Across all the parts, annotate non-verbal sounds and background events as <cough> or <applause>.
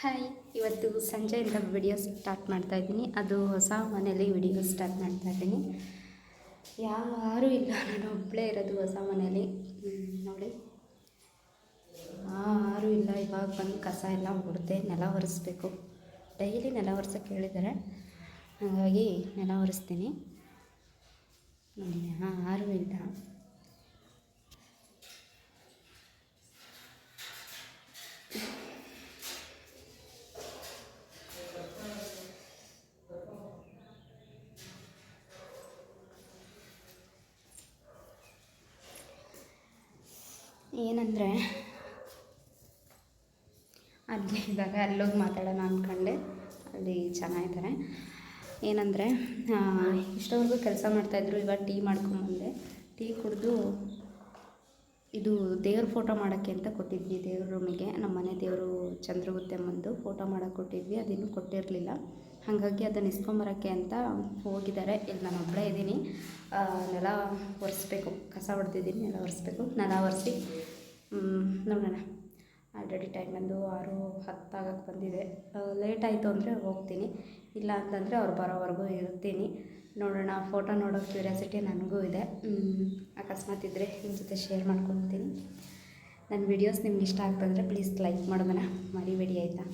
Hi, ಇವತ್ತು ಸಂಜೆಯಿಂದ video start ಮಾಡ್ತಾ ಇದ್ದೀನಿ. ಅದು ಹೊಸ ಮನೇಲಿ ವಿಡಿಯೋ ಸ್ಟಾರ್ಟ್ ಮಾಡ್ತಾ ಇದ್ದೀನಿ. ಯಾರೂ ಇಲ್ಲ. ನಾನು ಒಬ್ಬಳೇ ಇರೋದು ಹೊಸ ಮನೇಲಿ ನೋಡಿ. ಯಾರೂ ಇಲ್ಲ. ಇವಾಗ ಬಂದು ಕಸ ಎಲ್ಲ ಹೊಡೆದೆ ನೆಲ ಒರೆಸ್ಬೇಕು. ಡೈಲಿ ನೆಲ ಒರೆಸೋಕ್ಕೆ ಹೇಳಿದ್ದಾರೆ. ಹಾಗಾಗಿ ನೆಲ ಒರೆಸ್ತೀನಿ. ನೋಡಿ ಯಾರೂ ಇಲ್ಲ. ಏನಂದರೆ, ಅಲ್ಲಿ ಇದ್ದಾಗ ಅಲ್ಲೋಗಿ ಮಾತಾಡೋಣ ಅಂದ್ಕೊಂಡೆ ಅಲ್ಲಿ ಚೆನ್ನಾಗಿದ್ದಾರೆ. ಏನಂದರೆ ಇಷ್ಟವರೆಗೂ ಕೆಲಸ ಮಾಡ್ತಾಯಿದ್ರು, ಇವಾಗ ಟೀ ಮಾಡ್ಕೊಂಬಂದೆ ಟೀ ಕುಡಿದು ಇದು ದೇವ್ರ ಫೋಟೋ ಮಾಡೋಕ್ಕೆ ಅಂತ ಕೊಟ್ಟಿದ್ವಿ ದೇವ್ರ ರೂಮಿಗೆ. ನಮ್ಮ ಮನೆ ದೇವರು ಚಂದ್ರಗುತ್ತೆಮ್ಮಂದು ಫೋಟೋ ಮಾಡೋಕ್ಕೆ ಕೊಟ್ಟಿದ್ವಿ. ಅದಿನ್ನೂ ಕೊಟ್ಟಿರಲಿಲ್ಲ. ಹಾಗಾಗಿ ಅದನ್ನು ಇಸ್ಕೊಂಬರೋಕ್ಕೆ ಅಂತ ಹೋಗಿದ್ದಾರೆ. ಇಲ್ಲಿ ನಾನು ಒಬ್ಬಳೇ ಇದ್ದೀನಿ. ನೆಲ ಒರೆಸ್ಬೇಕು. ಕಸ ಹೊಡೆದಿದ್ದೀನಿ, ನೆಲ ಒರೆಸ್ಬೇಕು. ನೆಲ ಒರೆಸಿ ನೋಡೋಣ ಆಲ್ರೆಡಿ ಟೈಮ್ ಬಂದು ಆರು ಹತ್ತಾಗಕ್ಕೆ ಬಂದಿದೆ. ಲೇಟ್ ಆಯಿತು ಅಂದರೆ ಹೋಗ್ತೀನಿ. ಇಲ್ಲ ಅಂತಂದರೆ ಅವ್ರು ಬರೋವರೆಗೂ ಇರ್ತೀನಿ. ನೋಡೋಣ ಫೋಟೋ ನೋಡೋ ಕ್ಯೂರಿಯಾಸಿಟಿ ನನಗೂ ಇದೆ. ಅಕಸ್ಮಾತ್ ಇದ್ದರೆ ನಿಮ್ಮ ಜೊತೆ ಶೇರ್ ಮಾಡ್ಕೊತೀನಿ. ನನ್ನ ವೀಡಿಯೋಸ್ ನಿಮ್ಗೆ ಇಷ್ಟ ಆಗ್ತಂದರೆ ಪ್ಲೀಸ್ ಲೈಕ್ ಮಾಡೋದನ್ನ ಮರಿಬೇಡಿ, ಆಯಿತಾ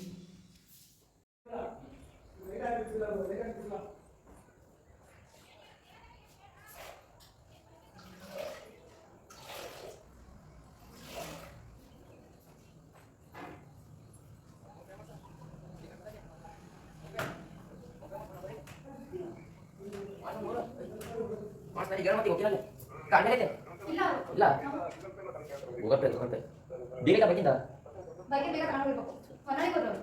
ಮಾಸ್ಟರ್ ಈಗ ಮತ್ತೆ ಹೋಗಿಲ್ಲ ಕಾರಣ ಐತೆ ಇಲ್ಲ ಹೋಗತ್ತೆ ಹೋಗತ್ತೆ ಬೇಗ ಬೇಕಿಂದ ಬಗ್ಗೆ ಬೇಗ ತಗೊಂಡ್ಬೇಕು ಹೊರಗೆ ಬರೋರು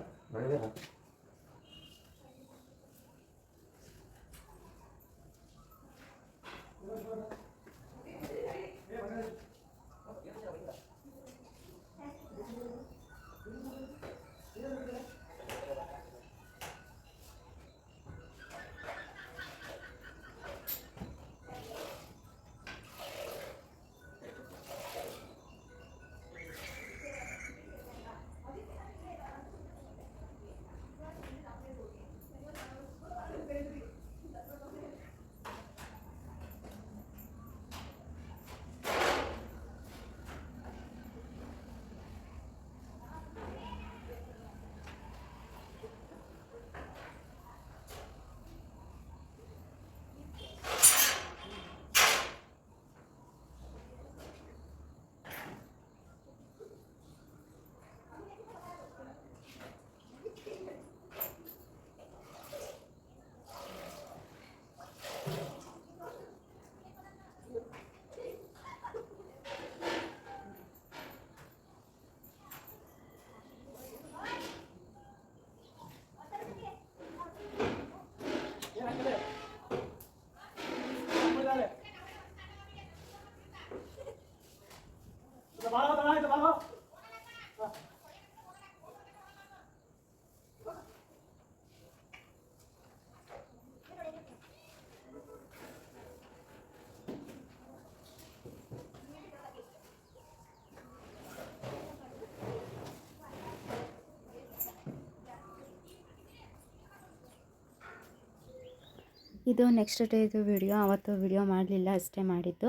ಇದು ನೆಕ್ಸ್ಟ್ ಡೇದು ವಿಡಿಯೋ ಅವತ್ತು ವಿಡಿಯೋ ಮಾಡಲಿಲ್ಲ, ಅಷ್ಟೇ ಮಾಡಿದ್ದು.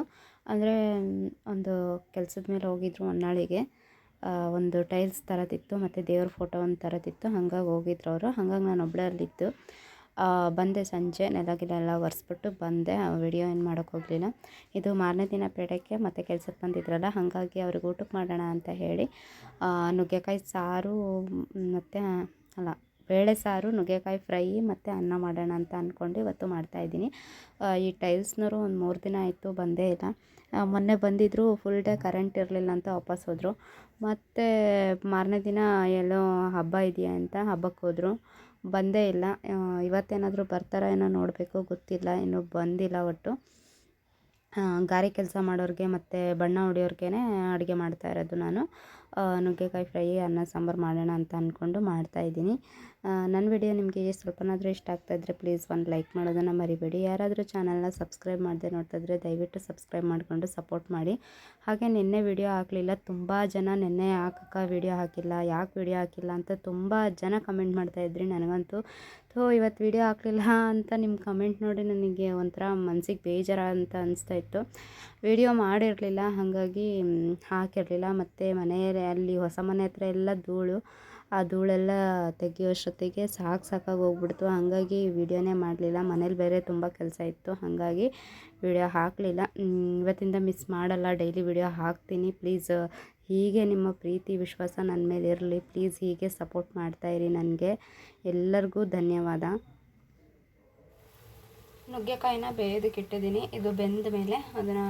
ಅಂದರೆ, ಒಂದು ಕೆಲಸದ ಮೇಲೆ ಹೋಗಿದ್ರು ಹೊನ್ನಾಳಿಗೆ. ಒಂದು ಟೈಲ್ಸ್ ತರೋದಿತ್ತು, ಮತ್ತು ದೇವ್ರ ಫೋಟೋ ಒಂದು ತರೋದಿತ್ತು, ಹಂಗಾಗಿ ಹೋಗಿದ್ರು ಅವರು. ಹಂಗಾಗಿ ನಾನು ಒಬ್ಬಳೇ ಅಲ್ಲಿದ್ದು. ಬಂದೆ ಸಂಜೆ ನೆಲಗಿಲ್ಲ ಗಿಲ ಎಲ್ಲ ಒರೆಸ್ಬಿಟ್ಟು ಬಂದೆ. ವಿಡಿಯೋ ಏನು ಮಾಡೋಕ್ಕೆ ಹೋಗಲಿಲ್ಲ. ಇದು ಮಾರನೇ ದಿನ ಪೇಟೆಗೆ ಮತ್ತು ಕೆಲ್ಸಕ್ಕೆ ಬಂದಿದ್ರಲ್ಲ, ಹಾಗಾಗಿ ಅವ್ರಿಗೆ ಊಟಕ್ಕೆ ಮಾಡೋಣ ಅಂತ ಹೇಳಿ ನುಗ್ಗೆಕಾಯಿ ಸಾರು ಮತ್ತು, ಅಲ್ಲ ಬೇಳೆ ಸಾರು, ನುಗ್ಗೆಕಾಯಿ ಫ್ರೈ ಮತ್ತು ಅನ್ನ ಮಾಡೋಣ ಅಂತ ಅಂದ್ಕೊಂಡು ಇವತ್ತು ಮಾಡ್ತಾಯಿದ್ದೀನಿ ಈ ಟೈಲ್ಸ್ನವರು ಒಂದು ಮೂರು ದಿನ ಆಯಿತು ಬಂದೇ ಇಲ್ಲ. ಮೊನ್ನೆ ಬಂದಿದ್ದರು ಫುಲ್ ಡೇ ಕರೆಂಟ್ ಇರಲಿಲ್ಲ ಅಂತ ವಾಪಸ್ ಹೋದರು. ಮತ್ತು ಮಾರನೇ ದಿನ ಎಲ್ಲೋ ಹಬ್ಬ ಇದೆಯಾ ಅಂತ ಹಬ್ಬಕ್ಕೆ ಹೋದರು. ಬಂದೇ ಇಲ್ಲ. ಇವತ್ತೇನಾದರೂ ಬರ್ತಾರೋ ಏನೋ ನೋಡಬೇಕು, ಗೊತ್ತಿಲ್ಲ. ಇನ್ನೂ ಬಂದಿಲ್ಲ ಒಟ್ಟು. ಗಾರೆ ಕೆಲಸ ಮಾಡೋರಿಗೆ ಮತ್ತು ಬಣ್ಣ ಹೊಡಿಯೋರ್ಗೆ ಅಡುಗೆ ಮಾಡ್ತಾ ಇರೋದು ನಾನು. ನುಗ್ಗೆಕಾಯಿ ಫ್ರೈ, ಅನ್ನ, ಸಾಂಬಾರು ಮಾಡೋಣ ಅಂತ ಅಂದ್ಕೊಂಡು ಮಾಡ್ತಾಯಿದ್ದೀನಿ ನನ್ನ ವಿಡಿಯೋ ನಿಮಗೆ ಸ್ವಲ್ಪನಾದರೂ ಇಷ್ಟ ಆಗ್ತಾ ಇದ್ದರೆ ಪ್ಲೀಸ್ ಒಂದು ಲೈಕ್ ಮಾಡೋದನ್ನು ಮರಿಬೇಡಿ. ಯಾರಾದರೂ ಚಾನಲ್ನ ಸಬ್ಸ್ಕ್ರೈಬ್ ಮಾಡದೆ ನೋಡ್ತಾ ಇದ್ದರೆ ದಯವಿಟ್ಟು ಸಬ್ಸ್ಕ್ರೈಬ್ ಮಾಡಿಕೊಂಡು ಸಪೋರ್ಟ್ ಮಾಡಿ. ಹಾಗೆ ನಿನ್ನೆ ವಿಡಿಯೋ ಹಾಕಲಿಲ್ಲ, ತುಂಬ ಜನ ನಿನ್ನೆ ಯಾಕಕ್ಕ ವಿಡಿಯೋ ಹಾಕಿಲ್ಲ, ಯಾಕೆ ವಿಡಿಯೋ ಹಾಕಿಲ್ಲ ಅಂತ ತುಂಬ ಜನ ಕಮೆಂಟ್ ಮಾಡ್ತಾಯಿದ್ರಿ ನನಗಂತೂ. ಥೋ ಇವತ್ತು ವಿಡಿಯೋ ಹಾಕಲಿಲ್ಲ ಅಂತ ನಿಮ್ಮ ಕಮೆಂಟ್ ನೋಡಿ ನನಗೆ ಒಂಥರ ಮನಸ್ಸಿಗೆ ಬೇಜಾರ ಅಂತ ಅನಿಸ್ತಾ ಇತ್ತು. ವಿಡಿಯೋ ಮಾಡಿರಲಿಲ್ಲ, ಹಾಗಾಗಿ ಹಾಕಿರಲಿಲ್ಲ. ಮತ್ತು ಮನೆಯಲ್ಲಿ ಹೊಸ ಮನೆ ಹತ್ರ ಎಲ್ಲ ಧೂಳು. ಆ ಧೂಳೆಲ್ಲ ತೆಗಿಯೋಷ್ಟೊತ್ತಿಗೆ ಸಾಕು ಸಾಕಾಗಿ ಹೋಗ್ಬಿಡ್ತು. ಹಾಗಾಗಿ ವಿಡಿಯೋನೇ ಮಾಡಲಿಲ್ಲ. ಮನೇಲಿ ಬೇರೆ ತುಂಬ ಕೆಲಸ ಇತ್ತು. ಹಾಗಾಗಿ ವಿಡಿಯೋ ಹಾಕಲಿಲ್ಲ. ಇವತ್ತಿಂದ ಮಿಸ್ ಮಾಡಲ್ಲ. ಡೈಲಿ ವಿಡಿಯೋ ಹಾಕ್ತೀನಿ. ಪ್ಲೀಸ್, ಹೀಗೆ ನಿಮ್ಮ ಪ್ರೀತಿ, ವಿಶ್ವಾಸ ನನ್ನ ಮೇಲೆ ಇರಲಿ. ಪ್ಲೀಸ್, ಹೀಗೆ ಸಪೋರ್ಟ್ ಮಾಡ್ತಾಯಿರಿ ನನಗೆ. ಎಲ್ಲರಿಗೂ ಧನ್ಯವಾದ. ನುಗ್ಗೆಕಾಯಿನ ಬೇಯೋದಕ್ಕೆ ಇಟ್ಟಿದ್ದೀನಿ ಇದು ಬೆಂದ ಮೇಲೆ ಅದನ್ನು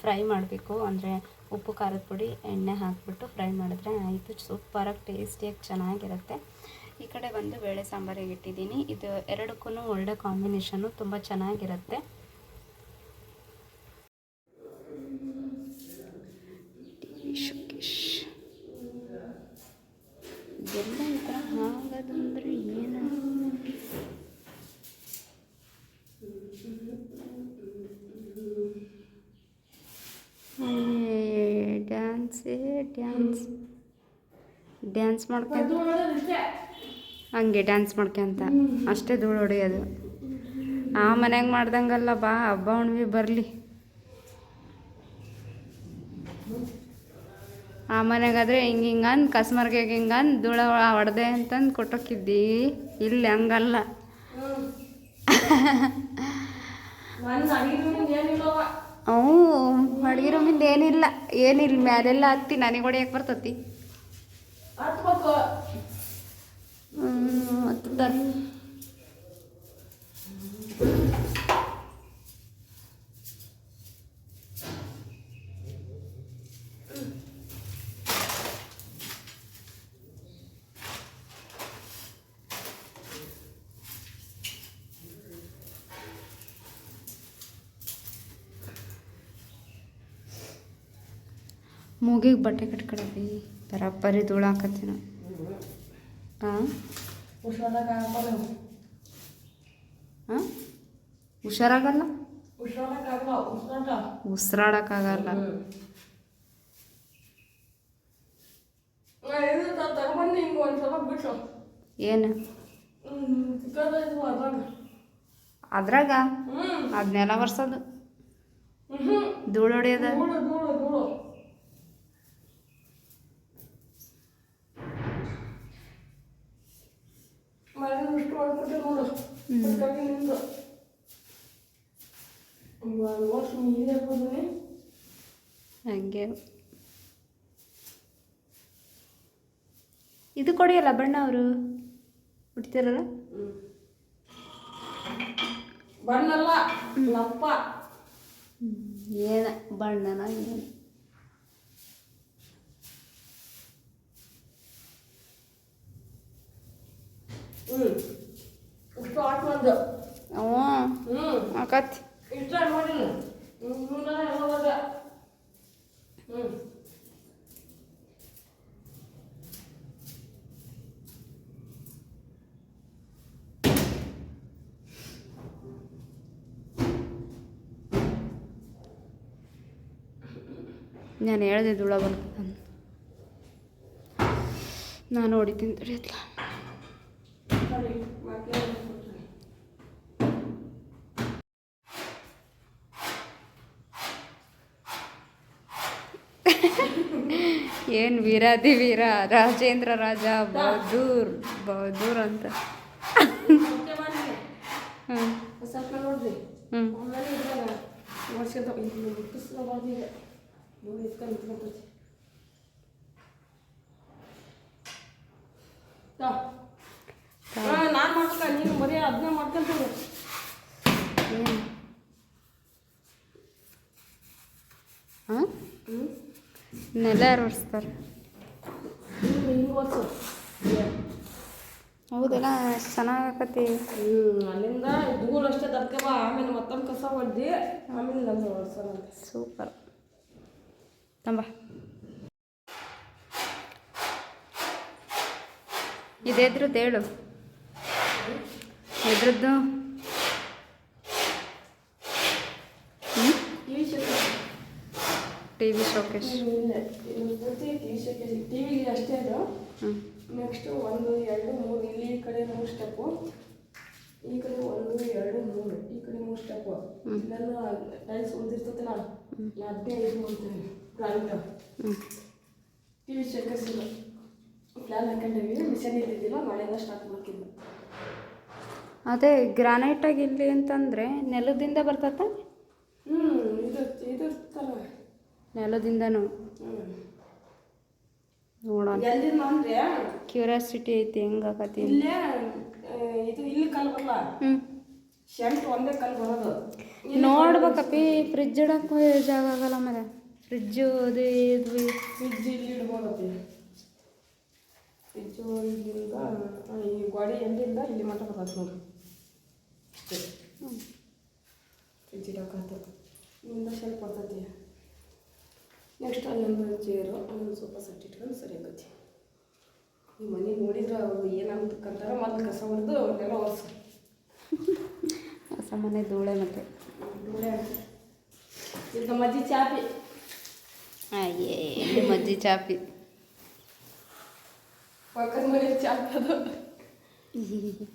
ಫ್ರೈ ಮಾಡಬೇಕು. ಅಂದರೆ ಉಪ್ಪು, ಖಾರದ ಪುಡಿ, ಎಣ್ಣೆ ಹಾಕಿಬಿಟ್ಟು ಫ್ರೈ ಮಾಡಿದ್ರೆ ಆಯಿತು. ಸೂಪರಾಗಿ ಟೇಸ್ಟಿಯಾಗಿ ಚೆನ್ನಾಗಿರುತ್ತೆ. ಈ ಕಡೆ ಬಂದು ಬೇಳೆ ಸಾಂಬಾರಿಗೆ ಇಟ್ಟಿದ್ದೀನಿ. ಇದು ಎರಡಕ್ಕೂ ಒಳ್ಳೆ ಕಾಂಬಿನೇಷನ್ನು ತುಂಬ ಚೆನ್ನಾಗಿರುತ್ತೆ. ಶುಕೇಶ್. ಡ್ಯಾನ್ಸೇ ಡ್ಯಾನ್ಸ್ ಡ್ಯಾನ್ಸ್ ಮಾಡ್ಕೊಂಡು ಹಂಗೆ ಡ್ಯಾನ್ಸ್ ಮಾಡ್ಕೊಂತ ಅಷ್ಟೇ ಧೂಳು ಹೊಡೆಯೋದು. ಆ ಮನ್ಯಾಗ ಮಾಡ್ದಂಗಲ್ಲ ಬಾ ಹಬ್ಬ ಹುಣ್ಣಿಮೆ ಬರಲಿ. ಆ ಮನೆಗಾದ್ರೆ ಹಿಂಗೆ ಹಿಂಗಂದು ಕಸ್ಮರ್ಗೆ ಅಂದು ಧೂಳ ಹೊಡೆದೆ ಅಂತಂದು ಕೊಟ್ಟೋಕಿದ್ದಿ. ಇಲ್ಲಿ ಹಂಗಲ್ಲ. ಹ್ಞೂ ಅಡುಗೆ ಏನಿಲ್ಲ ಏನಿಲ್ಲ ಮ್ಯಾಲೆಲ್ಲ ಹತ್ತಿ ನನಗೆ ಹೊಡಿಯಕ್ಕೆ ಬರ್ತತಿ. ಹ್ಞೂ ಮೂಗಿಗೆ ಬಟ್ಟೆ ಕಟ್ಕೊಳವಿ ಬರಬ್ಬರಿ ಧೂಳು ಹಾಕತ್ತೀನ ಹಾಂ ಹಾಂ ಹುಷಾರಾಗಲ್ಲ? ಉಸಿರಾಡಕ್ಕಾಗಲ್ಲ. ಏನು? ಅದ್ರಾಗ? ಅದನ್ನೆಲ್ಲ ಬರ್ಸೋದು ಧೂಳು ಹೊಡೆಯೋದು ಹಂಗೆ. ಇದು ಕೊಡಿಯಲ್ಲ ಬಣ್ಣ ಅವರು? ಬಿಡ್ತಿರಲ್ಲ ಬಣ್ಣಲ್ಲ ಲಪ್ಪ ಏನ ಬಣ್ಣನ ಏನು? ಹ್ಞೂ ಆಕತಿ ನಾನು ಹೇಳ್ದೆ ಧೂಳ ಬಂತು ನಾನು ಹೊಡಿತೀನಿ ತಡಿಯತ್ಲ ಸರಿ ಮತ್ತೆ ಏನು ವೀರಾದಿ ವೀರ ರಾಜೇಂದ್ರ ರಾಜ ಬಹದ್ದೂರ್ ಬಹದ್ದೂರ್ ಅಂತ. ನೆಲ ಒರೆಸ್ತಾರೆ ಹೌದಲ್ಲ ಚೆನ್ನಾಗತ್ತೆ ಹ್ಞೂ ಅಲ್ಲಿಂದ ಧೂಳು ಅಷ್ಟೇ ತರ್ಕವ ಆಮೇಲೆ ಮತ್ತೊಂದು ಕಸ ಹೊಡ್ದು ಆಮೇಲೆ ನಮ್ಮ ಹೊಡ್ಸೋಣ ಸೂಪರ್. ತಂಬ. ಇದೇದ್ರದ್ದು ಹೇಳು ಇದ್ರದ್ದು ಟಿ ವಿ ಶೋಕೇಶ್ ಇಲ್ಲ ಇದು ಪೂರ್ತಿ ಟಿ ವಿ ಶೋಕೇಸ್ ಟಿ ಅಷ್ಟೇ ಅದು ನೆಕ್ಸ್ಟು ಒಂದು ಎರಡು ಮೂರು. ಇಲ್ಲಿ ಈ ಕಡೆ ಮೂರು ಸ್ಟೆಪ್ಪು ಈ ಕಡೆ ಒಂದು ಎರಡು ಮೂರು. ಈ ಕಡೆ ಮೂರು ಸ್ಟೆಪ್ಪು ಇಲ್ಲೆಲ್ಲ ಟೈಲ್ಸ್ ಅದನ್ನೇ ಇದು ಮಾಡ್ತೀನಿ ಟಿ ವಿ ಹಾಕೊಂಡಿವಿ. ಮಿಷನ್ ಇದ್ದಿದ್ದಿಲ್ಲ ಮಳೆಯಿಂದ ಸ್ಟಾರ್ಟ್ ಮಾಡ್ತಿದ್ದೆ ಅದೇ ಗ್ರಾನೈಟಾಗಿ ಇಲ್ಲಿ ಅಂತಂದರೆ ನೆಲದಿಂದ ಬರ್ತತ್ತ ಹ್ಞೂ ಇದು ಇದು ನೆಲದಿಂದನೂ. ನೋಡೋಣ. ಕ್ಯೂರಿಯಾಸಿಟಿ ಐತಿ ಹೆಂಗಾಕತಿ ಇಲ್ಲೇ ಇದು ಇಲ್ಲಿ ಕಲ್ಲು ಬರಲ್ಲ. ಹ್ಞೂ ಶೆಂಟ್ ಒಂದೇ ಕಲ್ಲು ಬರೋದು. ನೋಡ್ಬೇಕಪ್ಪಿ ಫ್ರಿಜ್ ಇಡಕ್ಕೂ ಜಾಗ ಆಗಲ್ಲ ಮರ. ಫ್ರಿಜ್ಜು ಅದು ಇದು ಫ್ರಿಜ್ ಇಲ್ಲಿ ಇಡ್ಬೋದಪ್ಪಿ. ಫ್ರಿಜ್ಜು ಇಲ್ಲಿಂದ ಈ ಗೋಡೆ ಎಲ್ಲಿಂದ ಇಲ್ಲಿ ಮಟ್ಟ ಬರ್ತದೆ ನೋಡಿ ಫ್ರಿಜ್ ಇಡೋಕ್ಕಾಗ್ತದೆ ಇಲ್ಲಿಂದ ಸ್ವಲ್ಪ ಬರ್ತೈತಿ ನೆಕ್ಸ್ಟ್ ಅಲ್ಲೊಂದು ಚೇರು ಅಲ್ಲೊಂದು ಸೋಫಾ ಸೆಟ್ ಇಟ್ಕೊಂಡು ಸರಿ ಆಗುತ್ತೆ. ಈ ಮನೆ ನೋಡಿದ್ರೆ ಅವ್ರು ಏನಾಗ್ತಕ್ಕಂತಾರ ಮೊದಲು ಕಸ ಹೊಡೆದು ಅವ್ರನ್ನೆಲ್ಲ ಹೊಸ ಹೊಸ ಮನೆ ಧೂಳೆ ಮತ್ತೆ. ಇದು ನಮ್ಮ ಅಜ್ಜಿ ಚಾಪಿ. ಅಯ್ಯೇ ನಿಮ್ಮ ಅಜ್ಜಿ ಚಾಪಿ. ಪಕ್ಕದ ಮನೆ ಚಾಪಿ ಅದು. <laughs>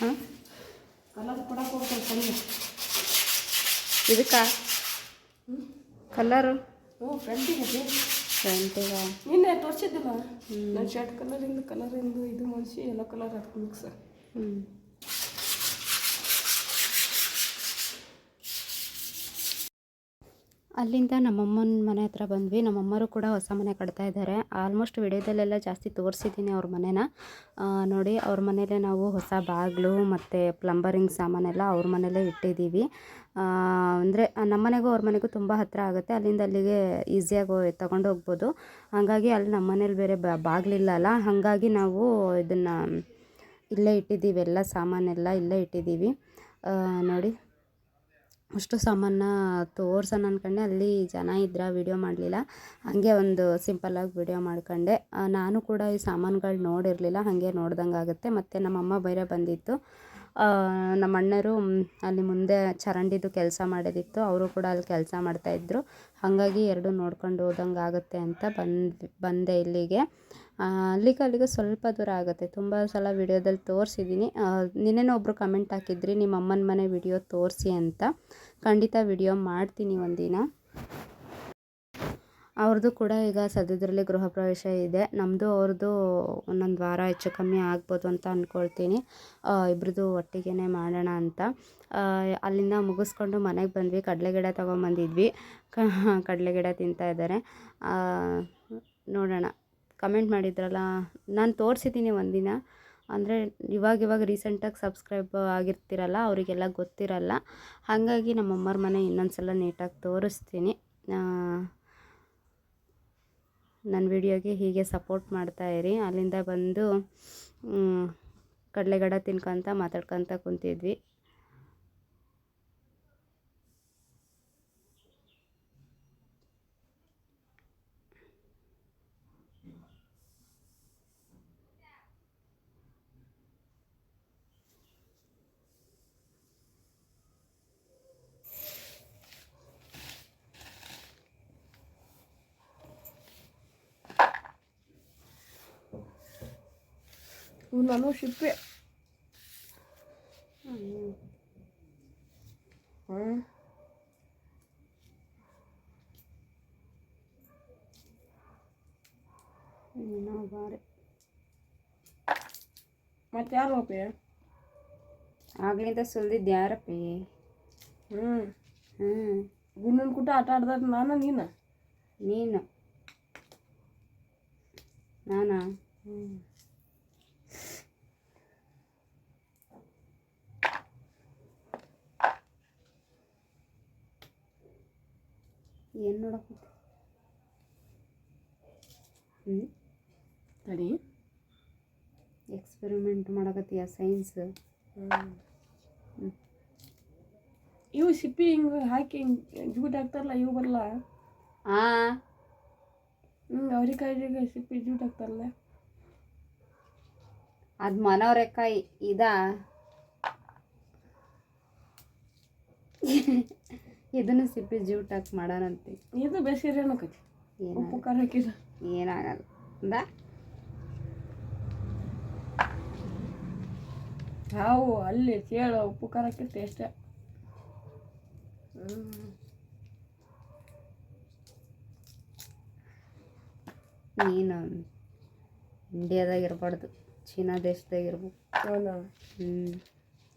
ಹಾಂ ಕಲರ್ ಕೊಡಕ್ಕೆ ಹೋಗ್ತಾರೆ ಸಣ್ಣ ಇದಕ್ಕ? ಕಲರು? ಹ್ಞೂ ಫ್ರೆಂಡಿಗೆ ಫ್ರಂಟಿಗ ನಿನ್ನೆ ತೋರಿಸಿದ್ದಿಲ್ಲ? ನನ್ನ ಶರ್ಟ್ ಕಲರಿಂದ ಕಲರಿಂದ ಇದು ಮಾಡಿಸಿ ಎಲ್ಲ ಕಲರ್ ಹಾಕಿ ಮಿಕ್ಸ್ ಹ್ಞೂ ಅಲ್ಲಿಂದ ನಮ್ಮಮ್ಮನ ಮನೆ ಹತ್ರ ಬಂದ್ವಿ. ನಮ್ಮಮ್ಮರು ಕೂಡ ಹೊಸ ಮನೆ ಕಟ್ತಾ ಇದ್ದಾರೆ. ಆಲ್ಮೋಸ್ಟ್ ವಿಡಿಯೋದಲ್ಲೆಲ್ಲ ಜಾಸ್ತಿ ತೋರಿಸಿದ್ದೀನಿ ಅವ್ರ ಮನೇನ. ನೋಡಿ, ಅವ್ರ ಮನೇಲೆ ನಾವು ಹೊಸ ಬಾಗಿಲು ಮತ್ತು ಪ್ಲಂಬರಿಂಗ್ ಸಾಮಾನೆಲ್ಲ ಅವ್ರ ಮನೇಲೇ ಇಟ್ಟಿದ್ದೀವಿ. ಅಂದರೆ ನಮ್ಮನೆಗೂ ಅವ್ರ ಮನೆಗೂ ತುಂಬ ಹತ್ತಿರ ಆಗುತ್ತೆ. ಅಲ್ಲಿಂದ ಅಲ್ಲಿಗೆ ಈಸಿಯಾಗಿ ತಗೊಂಡು ಹೋಗ್ಬೋದು. ಹಾಗಾಗಿ ಅಲ್ಲಿ ನಮ್ಮ ಮನೇಲಿ ಬೇರೆ ಬಾಗಿಲಿಲ್ಲ ಅಲ್ಲ ಹಾಗಾಗಿ ನಾವು ಇದನ್ನು ಇಲ್ಲೇ ಇಟ್ಟಿದ್ದೀವಿ. ಎಲ್ಲ ಸಾಮಾನೆಲ್ಲ ಇಲ್ಲೇ ಇಟ್ಟಿದ್ದೀವಿ. ನೋಡಿ. ಅಷ್ಟು ಸಾಮಾನ ತೋರ್ಸೋಣ ಅಂದ್ಕೊಂಡೆ ಅಲ್ಲಿ ಜನ ಇದ್ರೆ ವಿಡಿಯೋ ಮಾಡಲಿಲ್ಲ. ಹಾಗೆ ಒಂದು ಸಿಂಪಲ್ಲಾಗಿ ವೀಡಿಯೋ ಮಾಡ್ಕೊಂಡೆ. ನಾನು ಕೂಡ ಈ ಸಾಮಾನುಗಳು ನೋಡಿರಲಿಲ್ಲ. ಹಾಗೆ ನೋಡ್ದಂಗೆ ಆಗುತ್ತೆ ಮತ್ತು ನಮ್ಮಮ್ಮ ಬೇರೆ ಬಂದಿತ್ತು. ನಮ್ಮ ಅಣ್ಣರು ಅಲ್ಲಿ ಮುಂದೆ ಚರಂಡಿದು ಕೆಲಸ ಮಾಡೋದಿತ್ತು. ಅವರು ಕೂಡ ಅಲ್ಲಿ ಕೆಲಸ ಮಾಡ್ತಾಯಿದ್ರು ಹಾಗಾಗಿ ಎರಡು ನೋಡ್ಕೊಂಡು ಹೋದಂಗೆ ಆಗುತ್ತೆ ಅಂತ ಬಂದು, ಬಂದೆ ಇಲ್ಲಿಗೆ. ಅಲ್ಲಿಗೆ ಅಲ್ಲಿಗೆ ಸ್ವಲ್ಪ ದೂರ ಆಗುತ್ತೆ. ತುಂಬ ಸಲ ವಿಡಿಯೋದಲ್ಲಿ ತೋರಿಸಿದ್ದೀನಿ. ನಿನ್ನೆನೂ ಒಬ್ಬರು ಕಮೆಂಟ್ ಹಾಕಿದ್ರಿ, ನಿಮ್ಮ ಅಮ್ಮನ ಮನೆ ವಿಡಿಯೋ ತೋರಿಸಿ ಅಂತ. ಖಂಡಿತ ವಿಡಿಯೋ ಮಾಡ್ತೀನಿ ಒಂದಿನ. ಅವ್ರದ್ದು ಕೂಡ ಈಗ ಸದ್ಯದರಲ್ಲಿ ಗೃಹ ಪ್ರವೇಶ ಇದೆ. ನಮ್ಮದು ಅವ್ರದ್ದು ಒಂದೊಂದು ವಾರ ಹೆಚ್ಚು ಕಮ್ಮಿ ಆಗ್ಬೋದು ಅಂತ ಅಂದ್ಕೊಳ್ತೀನಿ ಇಬ್ರದ್ದು ಒಟ್ಟಿಗೆ ಮಾಡೋಣ ಅಂತ. ಅಲ್ಲಿಂದ ಮುಗಿಸ್ಕೊಂಡು ಮನೆಗೆ ಬಂದ್ವಿ. ಕಡಲೆ ಗಿಡ ತೊಗೊಂಬಂದಿದ್ವಿ. ಕಡಲೆ ಗಿಡ ತಿಂತಾ ಇದ್ದಾರೆ. ನೋಡೋಣ. ಕಮೆಂಟ್ ಮಾಡಿದ್ರಲ್ಲ, ನಾನು ತೋರಿಸಿದ್ದೀನಿ ಒಂದಿನ. ಅಂದರೆ ಇವಾಗ ಇವಾಗ ರೀಸೆಂಟಾಗಿ ಸಬ್ಸ್ಕ್ರೈಬ್ ಆಗಿರ್ತಿರಲ್ಲ, ಅವರಿಗೆಲ್ಲ ಗೊತ್ತಿರಲ್ಲ. ಹಾಗಾಗಿ ನಮ್ಮಮ್ಮರ ಮನೆ ಇನ್ನೊಂದು ಸಲ ನೀಟಾಗಿ ತೋರಿಸ್ತೀನಿ. ನನ್ನ ವಿಡಿಯೋಗೆ ಹೀಗೆ ಸಪೋರ್ಟ್ ಮಾಡ್ತಾ ಇರಿ. ಅಲ್ಲಿಂದ ಬಂದು ಕಡಲೆಗಡ ತಿನ್ಕೊಂತ ಮಾತಾಡ್ಕೊತ ಕುಂತಿದ್ವಿ. ನಾನು ಹ್ಞೂ ಏನೋ ಬಾರಿ ಮತ್ತೆ ಯಾರು ಹೋಪೆ ಆಗ್ಲಿಂದ ಸುಲ್ದಿದ್ದು ಯಾರಪ್ಪಿ ಹ್ಞೂ ಹ್ಞೂ ಗುಂಡನ ಕುಟ ಆಟ ಆಡ್ದಾಗ ನಾನು ನೀನು? ನೀನು. ನಾನಾ? ಹ್ಞೂ ಏನು ನೋಡಕ್ಕೆ ಹ್ಞೂ ತಡಿ. ಎಕ್ಸ್ಪೆರಿಮೆಂಟ್ ಮಾಡಕತ್ತೀಯ ಸೈನ್ಸ್ ಇವು ಸಿಪ್ಪಿ ಹಿಂಗೆ ಹಾಕಿ ಹಿಂಗೆ ಜೂಟ್ ಹಾಕ್ತಾರಲ್ಲ ಇವು ಬರಲ್ಲ? ಹಾಂ ಹ್ಞೂ ಅವ್ರಿಕಾಯಿಗೆ ಸಿಪ್ಪಿ ಜೂಟ್ ಹಾಕ್ತಾರಲ್ಲ? ಅದು ಮನೋರೆಕಾಯಿ ಇದಾ? ಇದನ್ನು ಸಿಪ್ಪೆ ಜ್ಯೂಟ್ ಹಾಕಿ ಮಾಡೋಣಂತೆ. ಇದು ಬೇಸಿಗೆ ಏನಕ್ಕತಿ ಉಪ್ಪು ಖಾರ ಹಾಕಿದ. ಏನಾಗಲ್ಲ. ಇಂದ ಹಾವು ಅಲ್ಲಿ ಚೇಳು ಉಪ್ಪು ಖಾರ ಹಾಕಿರ್ತೆ ಅಷ್ಟೇ. ನೀನು ಇಂಡಿಯಾದಾಗ ಇರಬಾರ್ದು. ಚೀನಾ ದೇಶದಾಗ ಇರ್ಬೇಕು ಹ್ಞೂ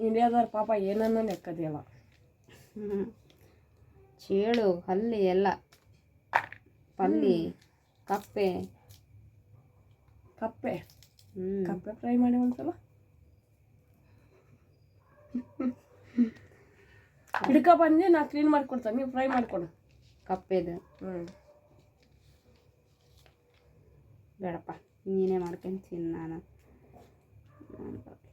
ಇಂಡಿಯಾದವ್ರ ಪಾಪ ಏನನ್ನ ಲೆಕ್ಕದಿಲ್ಲ. ಹ್ಞೂ ಚೇಳು ಹಲ್ಲಿ ಎಲ್ಲ. ಪಲ್ಲಿ ಕಪ್ಪೆ. ಕಪ್ಪೆ. ಹ್ಞೂ ಕಪ್ಪೆ ಫ್ರೈ ಮಾಡಿ ಒಂದ್ಸಲ. ಹಿಡ್ಕ ಬಂದು ನಾ ಕ್ಲೀನ್ ಮಾಡ್ಕೊಡ್ತೇನೆ. ನೀವು ಫ್ರೈ ಮಾಡ್ಕೊಡು. ಕಪ್ಪೆದು. ಹ್ಞೂ ಬೇಡಪ್ಪ ನೀನೇ ಮಾಡ್ಕೊಂಡು ನಾನು ನಾನು. ಬರಲ್ಲ.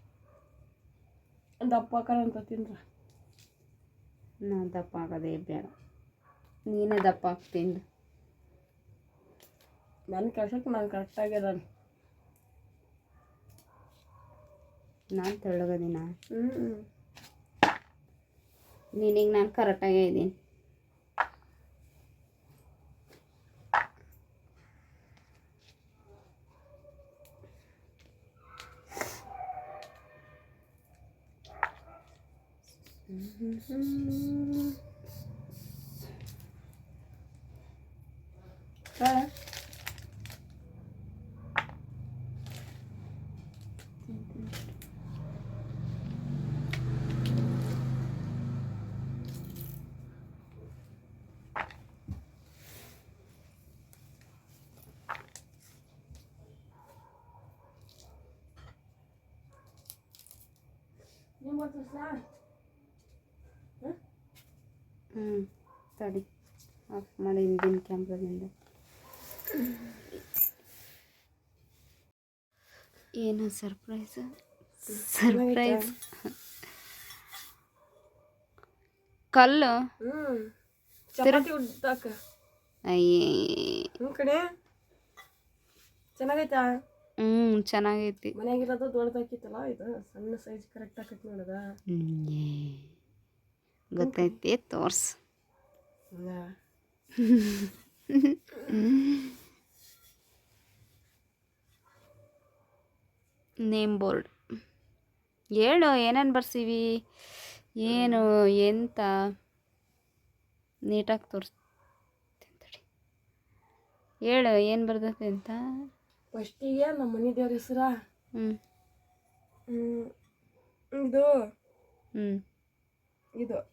ದಪ್ಪ ಆಕಾರ ಅಂತ ತಿಂದ್ರ. ನಾನು ದಪ್ಪ ಆಗೋದೇ ಬೇಡ. ನೀನೇ ದಪ್ಪ ಆಗ್ತೀನಿ ನನ್ನ ಕೆಲಸಕ್ಕೆ ನಾನು ಕರೆಕ್ಟಾಗ್ಯದಾನ ನಾನು ತೆಳ್ಳಗದಿನ? ಹ್ಞೂ ನೀನೀಗ ನಾನು ಕರೆಕ್ಟಾಗೇ ಇದ್ದೀನಿ. ಹಾಂ ನೀವು ಮಾಡ್ತೀರ ಸರ್ ಹ್ಞೂ ತಡಿ. ಆಫ್ ಮಾಡಿ ಹಿಂದಿನ ಕ್ಯಾಮ್ರಾದಿಂದ. ಏನು ಸರ್ಪ್ರೈಸ್ ಸರ್ಪ್ರೈಸ್ ಕಲ್ಲು? ಹ್ಞೂ ಚಪಾತಿ ಉದ್ದಾಕ ಕಡೆ ಚೆನ್ನಾಗೈತಾ? ಹ್ಞೂ ಚೆನ್ನಾಗೈತಿ. ಮನೆಯಾಗಿರೋದು ದೊಡ್ಡದಾಕಿತ್ತಲ್ಲ ಇದು? ಸಣ್ಣ ಸೈಜ್ ಕರೆಕ್ಟ್ ಆಗಿ ಕಟ್ ಹ್ಞೂ ಗೊತ್ತೈತಿ ತೋರ್ಸ್ ನೇಮ್ ಬೋರ್ಡ್ ಹೇಳು ಏನೇನು ಬರ್ಸೀವಿ? ಏನು ಎಂತ? ನೀಟಾಗಿ ತೋರಿಸ್ತೀನಿ ತಡಿ ಹೇಳು ಏನು ಬರ್ದೈತೆ ಅಂತ? ಫಸ್ಟಿಗೆ ನಮ್ಮ ಮನೆ ದೇವ್ರ ಹೆಸರ ಹ್ಞೂ ಇದು ಹ್ಞೂ ಇದು ಹ್ಞೂ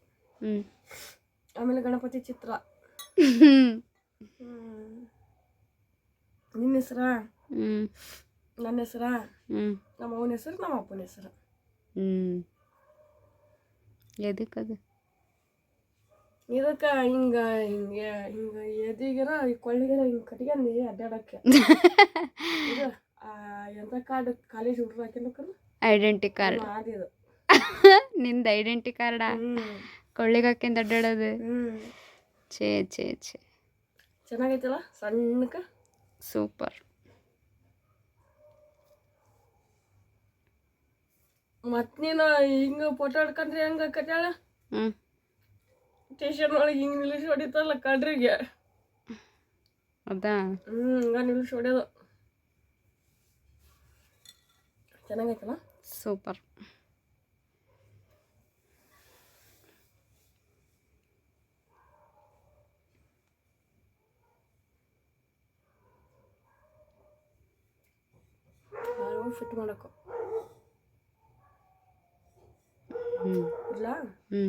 ಆಮೇಲೆ ಗಣಪತಿ ಚಿತ್ರ. ನಿನ್ನ ಹೆಸರ? ನನ್ನ ಹೆಸರ? ನಮ್ಮ ಅವನ ಹೆಸರು ನಮ್ಮ ಅಪ್ಪನ ಹೆಸರು. ಎದಕ್ಕದು ಇದಕ್ಕೆ ಹಿಂಗೆ ಹಿಂಗೆ ಹಿಂಗೆ ಎದಿಗಿರ ಕೊಳ್ಳಿಗೆರ ಹಿಂಗೆ ಕಟ್ಕೊಂಡು ಅಡ್ಡಾಡಕ್ಕೆ. <laughs> ಎಂತ ಕಾರ್ಡ್ ಕಾಲೇಜ್ ಹುಡುಗರು ಹಾಕಿರ್ಬೇಕಲ್ಲ? ಐಡೆಂಟಿ ಕಾರ್ಡ್ನಿಂದ ಐಡೆಂಟಿ ಕಾರ್ಡಾ ಕೊಳ್ಳಿಗೆ ಹಾಕ್ಯಂದು ಅಡ್ಡಾಡೋದು ಛೇ ಛೇ ಛೇ. ಚೆನ್ನಾಗೈತಲ್ಲ? ಸಣ್ಣಕ್ಕೆ? ಸೂಪರ್. ಮತ್ ನೀನು ಹಿಂಗ ಫೋಟೋ ಹಿಡ್ಕೊಂಡ್ರೆ ಹೆಂಗ ಕಟ್ಯಾಳ ಹ್ಞೂ ಸ್ಟೇಷನ್ ಒಳಗೆ ಹಿಂಗೆ ನಿಲ್ಲಿಸಿ ಹೊಡಿತಾರಲ್ಲ ಕಡ್ರಿಗೆ ಹೌದಾ? ಹ್ಞೂ ಹಿಂಗ ನಿಲ್ಲಿಸಿ ಹೊಡ್ಯೋದು. ಚೆನ್ನಾಗೈತಲ್ಲ? ಸೂಪರ್. ಅವು ಫಿಟ್ ಮಾಡೋಕೆ ಇಲ್ಲ? ಹ್ಞೂ